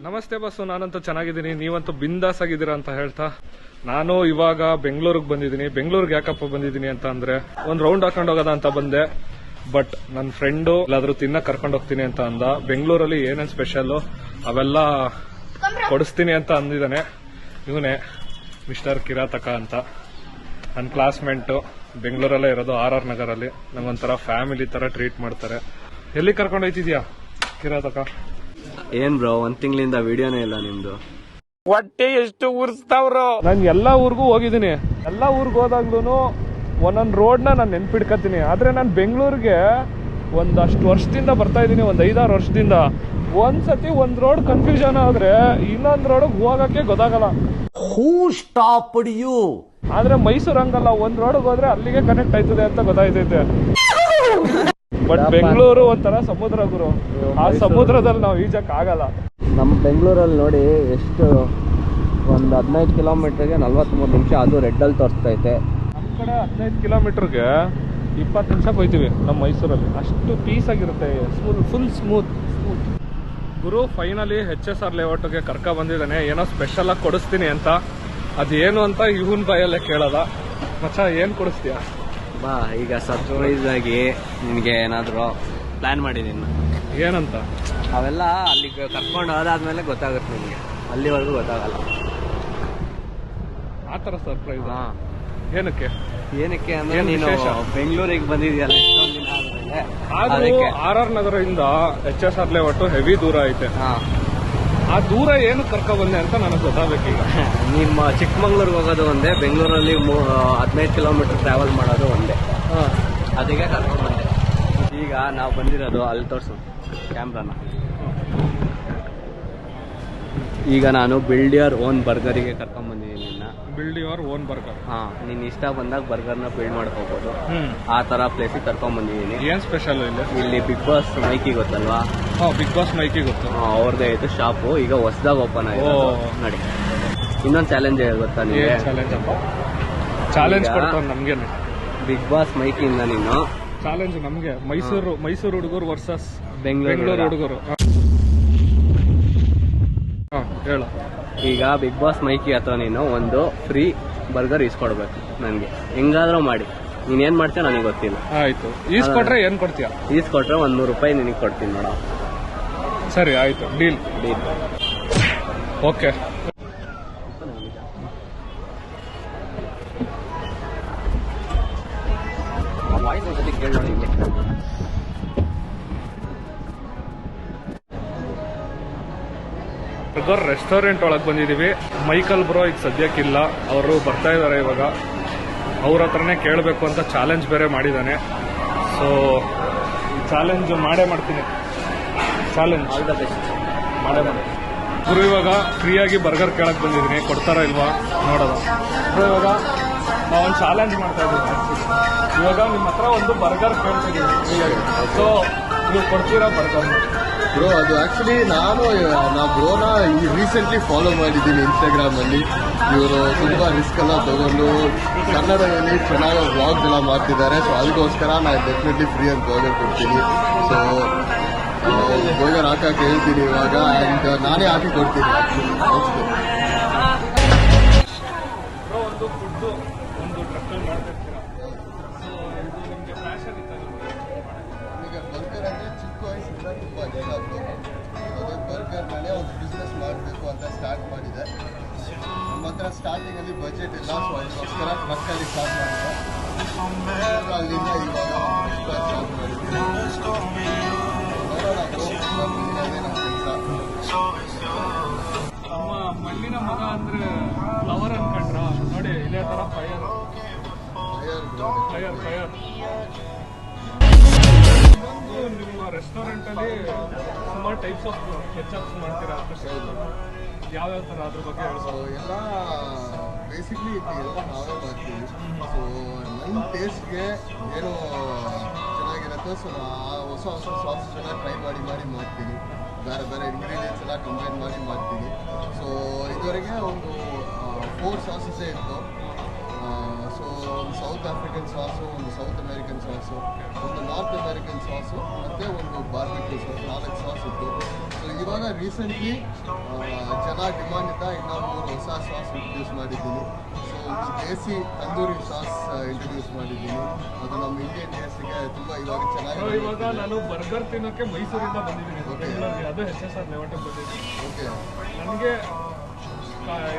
ನಮಸ್ತೆ ಬಸ್ಸು ನಾನಂತೂ ಚೆನ್ನಾಗಿದ್ದೀನಿ. ನೀವಂತೂ ಬಿಂದಾಸ್ ಆಗಿದ್ದೀರಾ ಅಂತ ಹೇಳ್ತಾ? ನಾನು ಇವಾಗ ಬೆಂಗಳೂರಿಗೆ ಬಂದಿದ್ದೀನಿ. ಬೆಂಗಳೂರಿಗೆ ಯಾಕಪ್ಪ ಬಂದಿದ್ದೀನಿ ಅಂತ ಅಂದ್ರೆ, ಒಂದು ರೌಂಡ್ ಹಾಕೊಂಡು ಹೋಗೋದ ಅಂತ ಬಂದೆ. ಬಟ್ ನನ್ನ ಫ್ರೆಂಡು ಎಲ್ಲಾದರೂ ತಿನ್ನ ಕರ್ಕೊಂಡು ಹೋಗ್ತೀನಿ ಅಂತ ಅಂದ. ಬೆಂಗಳೂರಲ್ಲಿ ಏನೇನು ಸ್ಪೆಷಲ್ ಅವೆಲ್ಲ ಕೊಡಿಸ್ತೀನಿ ಅಂತ ಅಂದಿದ್ದಾನೆ. ಇವನೇ ಮಿಸ್ಟರ್ ಕಿರಾತಕ ಅಂತ. ನನ್ನ ಕ್ಲಾಸ್ಮೇಟು ಬೆಂಗಳೂರಲ್ಲೇ ಇರೋದು ಆರ್ ಆರ್ ನಗರಲ್ಲಿ. ನಂಗೊಂಥರ ಫ್ಯಾಮಿಲಿ ತರ ಟ್ರೀಟ್ ಮಾಡ್ತಾರೆ. ಎಲ್ಲಿ ಕರ್ಕೊಂಡು ಹೋಯ್ತಿದ್ಯಾ, ಕಿರಾತಕ? ಏನ್ ಬ್ರೋ ಒಂದ್ ತಿಂಗಳಿಂದ ವಿಡಿಯೋನೇ ಇಲ್ಲ ನಿಮ್ದು? ನಾನು ಎಲ್ಲಾ ಊರಿಗೂ ಹೋಗಿದ್ದೀನಿ. ಎಲ್ಲಾ ಊರಿಗೆ ಹೋದಾಗ್ಲೂ ಒಂದೊಂದು ರೋಡ್ನ ನಾನು ನೆನ್ಪಿಡ್ಕತೀನಿ ಆದ್ರೆ ನಾನು ಬೆಂಗಳೂರಿಗೆ ಒಂದಷ್ಟು ವರ್ಷದಿಂದ ಬರ್ತಾ ಇದ್ದೀನಿ ಒಂದು ಐದಾರು ವರ್ಷದಿಂದ. ಒಂದ್ಸತಿ ಒಂದು ರೋಡ್ ಕನ್ಫ್ಯೂಷನ್ ಆದ್ರೆ ಇನ್ನೊಂದು ರೋಡ್ ಹೋಗಕ್ಕೆ ಗೊತ್ತಾಗಲ್ಲ. ಹೂ ಸ್ಟಾಪ್ ಯು ಆದ್ರೆ ಮೈಸೂರು ಹಂಗಲ್ಲ ಒಂದು ರೋಡಿಗೆ ಹೋದ್ರೆ ಅಲ್ಲಿಗೆ ಕನೆಕ್ಟ್ ಆಯ್ತದೆ ಅಂತ ಗೊತ್ತಾಯ್ತೈತೆ. ಬಟ್ ಬೆಂಗಳೂರು ಒಂಥರ ಸಮುದ್ರ ಗುರು. ಆ ಸಮುದ್ರದಲ್ಲಿ ನಾವು ಈಜಕ್ ಆಗಲ್ಲ. ನಮ್ಮ ಬೆಂಗಳೂರಲ್ಲಿ ನೋಡಿ ಎಷ್ಟು ಒಂದು ಹದಿನೈದು ಕಿಲೋಮೀಟರ್ಗೆ ನಲ್ವತ್ತ್ಮೂರು ನಿಮಿಷ ಅದು ರೆಡ್ಡಲ್ಲಿ ತೋರಿಸ್ತೈತೆ ನಮ್ಮ ಕಡೆ ಹದಿನೈದು ಕಿಲೋಮೀಟರ್ಗೆ ಇಪ್ಪತ್ತು ನಿಮಿಷ ಹೋಯ್ತೀವಿ ನಮ್ಮ ಮೈಸೂರಲ್ಲಿ ಅಷ್ಟು ಪೀಸ್ ಆಗಿರುತ್ತೆ ಫುಲ್ ಫುಲ್ ಸ್ಮೂತ್ ಗುರು ಫೈನಲಿ ಎಚ್ ಎಸ್ ಆರ್ ಲೇಔಟ್ಗೆ ಕರ್ಕ ಬಂದಿದ್ದಾನೆ. ಏನೋ ಸ್ಪೆಷಲಾಗಿ ಕೊಡಿಸ್ತೀನಿ ಅಂತ. ಅದೇನು ಅಂತ ಇವನ್ ಬಾಯಲ್ಲೇ ಕೇಳೋದ ಮಚ್ಚ ಏನು ಕೊಡಿಸ್ತೀಯಾ? ಬಾ ಈಗ ಸರ್ಪ್ರೈಸ್ ಆಗಿ ನಿನಗೆ ಏನಾದರೂ ಪ್ಲಾನ್ ಮಾಡಿದ್ದೀನಿ. ಏನಂತ? ಅವೆಲ್ಲ ಅಲ್ಲಿಗೆ ಕರ್ಕೊಂಡು ಹೋದಾದ್ಮೇಲೆ ಗೊತ್ತಾಗುತ್ತೆ ನಿಮಗೆ ಅಲ್ಲಿವರೆಗೂ ಗೊತ್ತಾಗಲ್ಲ. ಆ ಥರ ಸರ್ಪ್ರೈಸ್ ಏನಕ್ಕೆ? ಏನಕ್ಕೆ ಅಂದ್ರೆ ನೀನು ಬೆಂಗಳೂರಿಗೆ ಬಂದಿದ್ಯಲ್ಲ ಇಷ್ಟೊಂದು ದಿನ ಆದ್ಮೇಲೆ. ಆದ್ರೂ ಅದಕ್ಕೆ. ಆರ್ ಆರ್ ನಗರದಿಂದ ಎಚ್ ಎಸ್ ಆರ್ ಒಟ್ಟು ಹೆವಿ ದೂರ ಐತೆ. ಆ ದೂರ ಏನು ಕರ್ಕೊ ಬಂದೆ ಅಂತ ನನಗೆ ಗೊತ್ತಾಗಬೇಕೀಗ. ನಿಮ್ಮ ಚಿಕ್ಕಮಂಗ್ಳೂರ್ಗೆ ಹೋಗೋದು ಒಂದೇ ಬೆಂಗಳೂರಲ್ಲಿ ಹದಿನೈದು ಕಿಲೋಮೀಟರ್ ಟ್ರಾವೆಲ್ ಮಾಡೋದು ಒಂದೇ. ಅದಕ್ಕೆ ಕರ್ಕೊಂಡು ಬಂದೆ. ಈಗ ನಾವು ಬಂದಿರೋದು ಅಲ್ಲಿ ತೋರಿಸು ಕ್ಯಾಮ್ರಾನ. ಈಗ ನಾನು ಬಿಲ್ಡಿಯರ್ ಓನ್ ಬರ್ಗರಿಗೆ ಕರ್ಕೊಂಡ್ ಬಂದಿದ್ದೀನಿ ನಿನ್ನ. Build your own burger. ಹಾ ನೀನು ಇಷ್ಟ ಬಂದಾಗ ಬರ್ಗರ್ನ ಬಿಲ್ಡ್ ಮಾಡ್ಕೋಬಹುದು ಹ್ಮ್. ಆ ತರ ಪ್ಲೇಸಿಗೆ ಕರ್ಕೊಂಡ್ ಬಂದಿದ್ದೀನಿ. ಏನ್ ಸ್ಪೆಷಲ್ ಇಲ್ಲಿ? ಇಲ್ಲಿ ಬಿಗ್ ಬಾಸ್ ಮೈಕಿ ಗೊತ್ತಲ್ವಾ? ಹಾ ಬಿಗ್ ಬಾಸ್ ಮೈಕಿ ಗೊತ್ತು. ಅವ್ರದೇ ಅವ್ರದ್ದೇ ಆಯ್ತು ಶಾಪು ಈಗ ಹೊಸದಾಗ ಓಪನ್ ಆಯಿತು ನೋಡಿ. ಇನ್ನೊಂದು ಚಾಲೆಂಜ್ ಗೊತ್ತಾ ನಿಮಗೆ? ಚಾಲೆಂಜ್ ಅಪ್ಪ? ಚಾಲೆಂಜ್ ಈಗ- ಕೊಡ್ತಾನೆ ನಮ್ಗೇನೆ. ಬಿಗ್ ಬಾಸ್ ಮೈಕಿಂದ ನೀನು. ಚಾಲೆಂಜ್ ನಮ್ಗೆ. ಮೈಸೂರು ಮೈಸೂರು ಹುಡುಗರು ವರ್ಸಸ್ ಬೆಂಗಳೂರು ಹುಡುಗರು. ಹೇಳು. ಈಗ ಬಿಗ್ ಬಾಸ್ ಮೈಕಿ ಅಥವಾ ನೀನು ಒಂದು ಫ್ರೀ ಬರ್ಗರ್ ಇಸ್ಕೊಡ್ಬೇಕು ನನಗೆ. ಹೆಂಗಾದ್ರೂ ಮಾಡಿ. ನೀನ್ ಏನ್ ಮಾಡ್ತೀಯ ನನಗೆ ಗೊತ್ತಿಲ್ಲ. ಆಯ್ತು. ಈಸ್ಕೊಟ್ರೆ ಏನ್ ಕೊಡ್ತೀಯ? ಈಸ್ಕೊಟ್ರೆ ಒಂದ್ ನೂರು ರೂಪಾಯಿ ನಿನಗೆ ಕೊಡ್ತೀನಿ ನೋಡ. ಸರಿ ಆಯ್ತು. Deal deal okay burger restaurant ಒಳಗೆ ಬಂದಿದ್ದೀವಿ ಮೈಕಲ್ ಬ್ರೋ ಈಗ ಸದ್ಯಕ್ಕಿಲ್ಲ ಅವರು ಬರ್ತಾ ಇದ್ದಾರೆ ಇವಾಗ. ಅವ್ರ ಹತ್ರನೇ ಕೇಳಬೇಕು ಅಂತ ಚಾಲೆಂಜ್ ಬೇರೆ ಮಾಡಿದ್ದಾನೆ ಸೊ ಚಾಲೆಂಜ್ ಮಾಡೇ ಮಾಡ್ತೀನಿ. ಚಾಲೆಂಜ್ ಮಾಡೇ ಮಾಡಿ ಗುರು ಇವಾಗ ಫ್ರೀಯಾಗಿ ಬರ್ಗರ್ ಕೇಳಕ್ ಬಂದಿದ್ದೀನಿ. ಕೊಡ್ತಾರ ಇಲ್ವಾ? ನೋಡೋದು ಗುರು ಇವಾಗ ನಾವೊಂದು ಚಾಲೆಂಜ್ ಮಾಡ್ತಾ ಇದ್ದೀವಿ. ಇವಾಗ ನಿಮ್ಮ ಹತ್ರ ಒಂದು ಬರ್ಗರ್ ಕೇಳ್ತಿದ್ದೀವಿ ಫ್ರೀಯಾಗಿ ಸೊ ನೀವು ಕೊಡ್ತೀರಾ ಪಡ್ಕೊಂಡು? ಬ್ರೋ ಅದು ಆಕ್ಚುಲಿ ನಾನು ನಾ ಬ್ರೋನ ರೀಸೆಂಟ್ಲಿ ಫಾಲೋ ಮಾಡಿದ್ದೀನಿ ಇನ್ಸ್ಟಾಗ್ರಾಮ್ ಅಲ್ಲಿ ಇವರು ತುಂಬಾ ರಿಸ್ಕ್ ಎಲ್ಲ ತಗೊಂಡು ಕನ್ನಡದಲ್ಲಿ ಚೆನ್ನಾಗಿ ವ್ಲಾಗ್ಸ್ ಎಲ್ಲ ಮಾಡ್ತಿದ್ದಾರೆ. ಸೊ ಅದಕ್ಕೋಸ್ಕರ ನಾನು ಡೆಫಿನೆಟ್ಲಿ ಫ್ರೀ ಅಂತ ಬರ್ಗರ್ ಕೊಡ್ತೀನಿ. ಸೊ ಬರ್ಗರ್ ಹಾಕಕ್ಕೆ ಹೇಳ್ತೀನಿ ಇವಾಗ. ಆ್ಯಂಡ್ ನಾನೇ ಹಾಕಿ ಕೊಡ್ತೀನಿ. ಆ್ಯಕ್ಚುಲಿ ಒಂದು ಫುಡ್ಡು ಮಾಡಿದೆ ನಮ್ಮ ಹತ್ರ ಸ್ಟಾರ್ಟಿಂಗ್ ಅಲ್ಲಿ ಬಜೆಟ್ ಇಲ್ಲ ಸೊ ಅದಕ್ಕೋಸ್ಕರ ಅಲ್ಲಿ ಸ್ಟಾರ್ಟ್ ಮಾಡಿದೆ. ಅಲ್ಲಿಂದ ಇವಾಗ ಸ್ಟಾರ್ಟ್ ನಮ್ಮ ಮಣ್ಣಿನ ಮಗ ಅಂದ್ರೆ ಫ್ಲವರ್ ಅನ್ಕೊಂಡ್ರ? ನೋಡಿ, ಇದೇ ತರ ಫೈರ್ ಫೈರ್ ಫೈರ್ ನಿಮ್ಮ ರೆಸ್ಟೋರೆಂಟ್ ಅಲ್ಲಿ ಸುಮಾರು ಟೈಪ್ಸ್ ಆಫ್ ಕೆಚಪ್ಸ್ ಮಾಡ್ತೀರಾ ಸ್ಪೆಷಲ್ ಯಾವ್ಯಾವ ತರ ಅದ್ರ ಬಗ್ಗೆ ಎಲ್ಲ ಬೇಸಿಕ್ಲಿ ಎಲ್ಲ ನಾವೇ ಮಾಡ್ತೀವಿ. ಸೊ ನನ್ನ ಟೇಸ್ಟ್ಗೆ ಏನು ಚೆನ್ನಾಗಿರುತ್ತೆ ಸೊ ಆ ಹೊಸ ಹೊಸ ಎಲ್ಲ ಟ್ರೈ ಮಾಡಿ ಮಾಡಿ ಮಾಡ್ತೀನಿ. ಬೇರೆ ಬೇರೆ ಇಂಗ್ರೀಡಿಯೆಂಟ್ಸ್ ಎಲ್ಲ ಕಂಬೈನ್ ಮಾಡಿ ಮಾಡ್ತೀನಿ. ಸೊ ಇದುವರೆಗೆ ಒಂದು ಫೋರ್ ಸಾಸಸ್ಸೇ ಇತ್ತು. ಸೊ ಒಂದು ಸೌತ್ ಆಫ್ರಿಕನ್ ಸಾಸು ಒಂದು ಸೌತ್ ಅಮೇರಿಕನ್ ಸಾಸು ಒಂದು ನಾರ್ತ್ ಅಮೇರಿಕನ್ ಸಾಸು ಮತ್ತು ಒಂದು ಬಾರ್ಬಿಕ್ಯೂ ಸಾಸ್ ನಾಲ್ಕು ಸಾಸ್ ಇತ್ತು ಸೊ ಇವಾಗ ರೀಸೆಂಟ್ಲಿ ಜನ ಡಿಮಾಂಡ್ ಇದ್ದ ಇನ್ನೂ ಮೂರು ಹೊಸ ಸಾಸ್ ಇಂಟ್ರೊಡ್ಯೂಸ್ ಮಾಡಿದ್ದೀನಿ. ಸೊ ಒಂದು ದೇಸಿ ತಂದೂರಿ ಸಾಸ್ ಇಂಟ್ರೊಡ್ಯೂಸ್ ಮಾಡಿದ್ದೀನಿ. ಅದು ನಮ್ಮ ಇಂಡಿಯನ್ ಟೇಸ್ಟಿಗೆ ತುಂಬ ಇವಾಗ ಚೆನ್ನಾಗಿ ಇವಾಗ ನಾನು ಬರ್ಗರ್ ತಿನ್ನೋಕ್ಕೆ ಮೈಸೂರಿಂದ ಬಂದಿದ್ದೀನಿ. ಓಕೆ ಅದು ಎಚ್ ಎಸ್ ಆರ್ ಬಂದಿದ್ದೀನಿ ಓಕೆ ನನಗೆ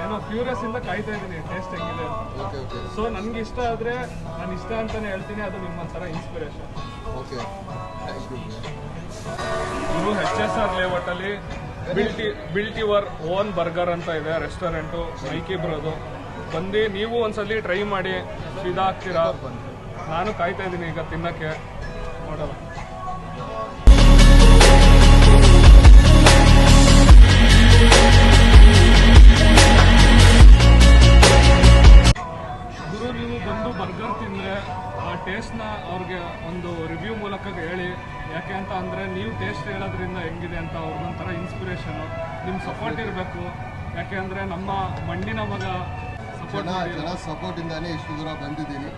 ಏನೋ ಕ್ಯೂರಿಯಸ್ ಇಂದ ಕಾಯ್ತಾ ಇದ್ದೀನಿ ಟೇಸ್ಟ್ ಹೆಂಗಿದೆ ಓಕೆ ಓಕೆ ಸೊ ನನ್ಗೆ ಇಷ್ಟ ಆದ್ರೆ ನಾನು ಇಷ್ಟ ಅಂತಾನೆ ಹೇಳ್ತೀನಿ ಅದು ನಿಮ್ಮ ತರ ಇನ್ಸ್ಪಿರೇಷನ್ ಓಕೆ ಇವರು ಎಚ್ ಎಸ್ ಆರ್ ಲೇಔಟ್ ಅಲ್ಲಿ built built your own burger ಅಂತ ಇದೆ ರೆಸ್ಟೋರೆಂಟು ಮೈಕಿ ಬರೋದು ಬಂದು ನೀವು ಒಂದ್ಸಲಿ ಟ್ರೈ ಮಾಡಿ ಫಿದಾ ಹಾಕ್ತೀರಾ? ನಾನು ಕಾಯ್ತಾ ಇದ್ದೀನಿ ಈಗ ತಿನ್ನಕ್ಕೆ. ನೋಡೋಣ. ಗುರು ನೀವು ಬಂದು ಬರ್ಗರ್ ತಿಂದರೆ ಆ ಟೇಸ್ಟ್ನ ಅವ್ರಿಗೆ ಒಂದು ರಿವ್ಯೂ ಮೂಲಕ ಹೇಳಿ. ಯಾಕೆ ಅಂತ ಅಂದರೆ ನೀವು ಟೇಸ್ಟ್ ಹೇಳೋದ್ರಿಂದ ಹೆಂಗಿದೆ ಅಂತ ಅವ್ರಿಗೊಂಥರ ಇನ್ಸ್ಪಿರೇಷನು ನಿಮ್ಮ ಸಪೋರ್ಟ್ ಇರಬೇಕು. ಯಾಕೆ ಅಂದರೆ ನಮ್ಮ ಮಣ್ಣಿನ ಮಗ ಸಪೋರ್ಟ್ ಜನ ಸಪೋರ್ಟಿಂದಾನೇ ಇಷ್ಟು ದೂರ ಬಂದಿದ್ದೀನಿ.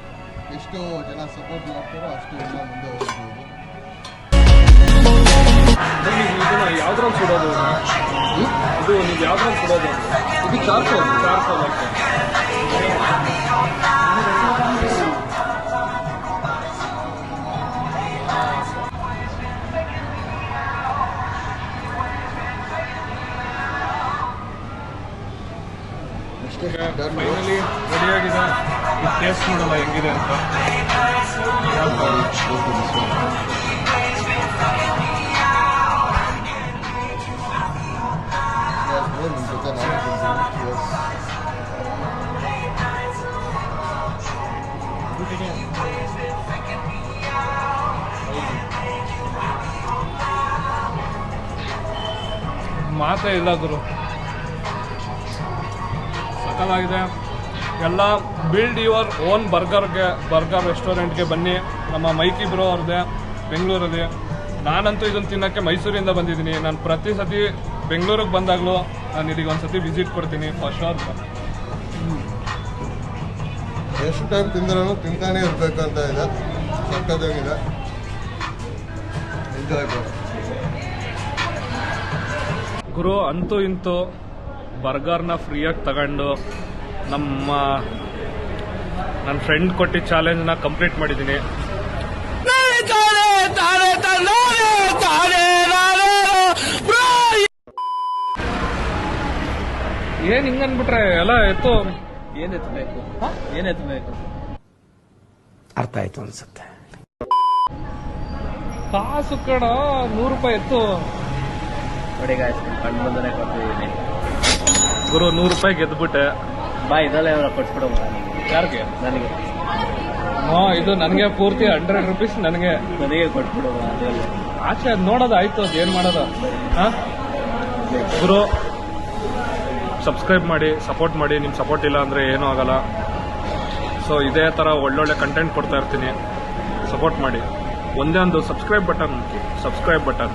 ಎಷ್ಟು ಜನ ಸಪೋರ್ಟ್ ಮಾಡ್ತಾರೋ ಅಷ್ಟು ಜನ ಮುಂದೆ ಹೋಗ್ಬೋದು. ಯಾವ್ದ್ರಲ್ಲಿ ಸುಡೋದು? ಇದು ನೀವು ಯಾವ್ದ್ರಲ್ಲಿ ಸುಡೋದು? ಇದು ಚಾರ್ಕೋಲ್. ಚಾರ್ಕೋಲ್ ಫೈನಲಿ ರೆಡಿಯಾಗಿದೆ ಟೇಸ್ಟ್ ನೋಡೋಣ ಹೆಂಗಿದೆ ಅಂತ. ಮಾತೇ ಇಲ್ಲ ಗುರು ಸಕ್ಕತ್ತಾಗಿದೆ ಎಲ್ಲ ಬಿಲ್ಡ್ ಯುವರ್ ಓನ್ ಬರ್ಗರ್ಗೆ ಬರ್ಗರ್ ರೆಸ್ಟೋರೆಂಟ್ಗೆ ಬನ್ನಿ. ನಮ್ಮ ಮೈಕಿ ಬ್ರೋ ಅವ್ರದ್ದೆ ಬೆಂಗಳೂರಲ್ಲಿ. ನಾನಂತೂ ಇದನ್ನು ತಿನ್ನೋಕ್ಕೆ ಮೈಸೂರಿಂದ ಬಂದಿದ್ದೀನಿ. ನಾನು ಪ್ರತಿ ಸತಿ ಬೆಂಗಳೂರಿಗೆ ಬಂದಾಗಲೂ ನಾನು ಇದೀಗ ಒಂದು ಸತಿ ವಿಸಿಟ್ ಕೊಡ್ತೀನಿ ಫಸ್ಟ್ ಅವರ್ ಎಷ್ಟು ಟೈಮ್ ತಿಂದ್ರೂ ತಿಂತಾನೆ ಇರಬೇಕು ಅಂತ ಇದೆ. ಸಕ್ಕತ್ತಾಗಿದೆ ಎಂಜಾಯ್ ಗುರು ಅಂತೂ ಇಂತೂ ಬರ್ಗರ್ನ ಫ್ರೀಯಾಗಿ ತಗೊಂಡು ನಮ್ಮ ನನ್ನ ಫ್ರೆಂಡ್ ಕೊಟ್ಟಿದ್ದ ಚಾಲೆಂಜ್ನ ಕಂಪ್ಲೀಟ್ ಮಾಡಿದ್ದೀನಿ. ಏನ್ ಹಿಂಗನ್ಬಿಟ್ರೆ? ಎಲ್ಲ ಎತ್ತು. ಏನ್ ಎತ್ತಬೇಕು ಏನ್ ಎತ್ತಬೇಕು ಅರ್ಥ ಆಯ್ತು ಅನ್ಸುತ್ತೆ. ಕಾಸು ಕಡ ನೂರು ರೂಪಾಯಿ ಎತ್ತು. ನೋಡಿ ಗಾಯ್ಸ್ ಕಣ್ಣು ಬಂದನೆ ಕೊಡ್ತಿದ್ದೀನಿ. ಗುರು ನೂರು ರೂಪಾಯಿ ಗೆದ್ಬಿಟ್ಟೆ. ಬಾ ಇದೆಲ್ಲ ಅವರ ಕೊಟ್ಬಿಡು ಯಾರಿಗೆ? ನನಗೆ. ಹಾ ಇದು ನನಗೆ ಪೂರ್ತಿ ಹಂಡ್ರೆಡ್ ರುಪೀಸ್ ನನಗೆ. ನನಗೆ ಕೊಟ್ಬಿಡೋ ಅದರಲ್ಲಿ. ಆಚೆ ಅದು ನೋಡೋದು ಆಯ್ತು ಅದು ಏನ್ ಮಾಡೋದು? ಹಾ? ಗುರು ಸಬ್ಸ್ಕ್ರೈಬ್ ಮಾಡಿ ಸಪೋರ್ಟ್ ಮಾಡಿ ನಿಮ್ ಸಪೋರ್ಟ್ ಇಲ್ಲ ಅಂದ್ರೆ ಏನೂ ಆಗಲ್ಲ. ಸೊ ಇದೇ ತರ ಒಳ್ಳೊಳ್ಳೆ ಕಂಟೆಂಟ್ ಕೊಡ್ತಾ ಇರ್ತೀನಿ. ಸಪೋರ್ಟ್ ಮಾಡಿ. ಒಂದೇ ಒಂದು ಸಬ್ಸ್ಕ್ರೈಬ್ ಬಟನ್ ಸಬ್ಸ್ಕ್ರೈಬ್ ಬಟನ್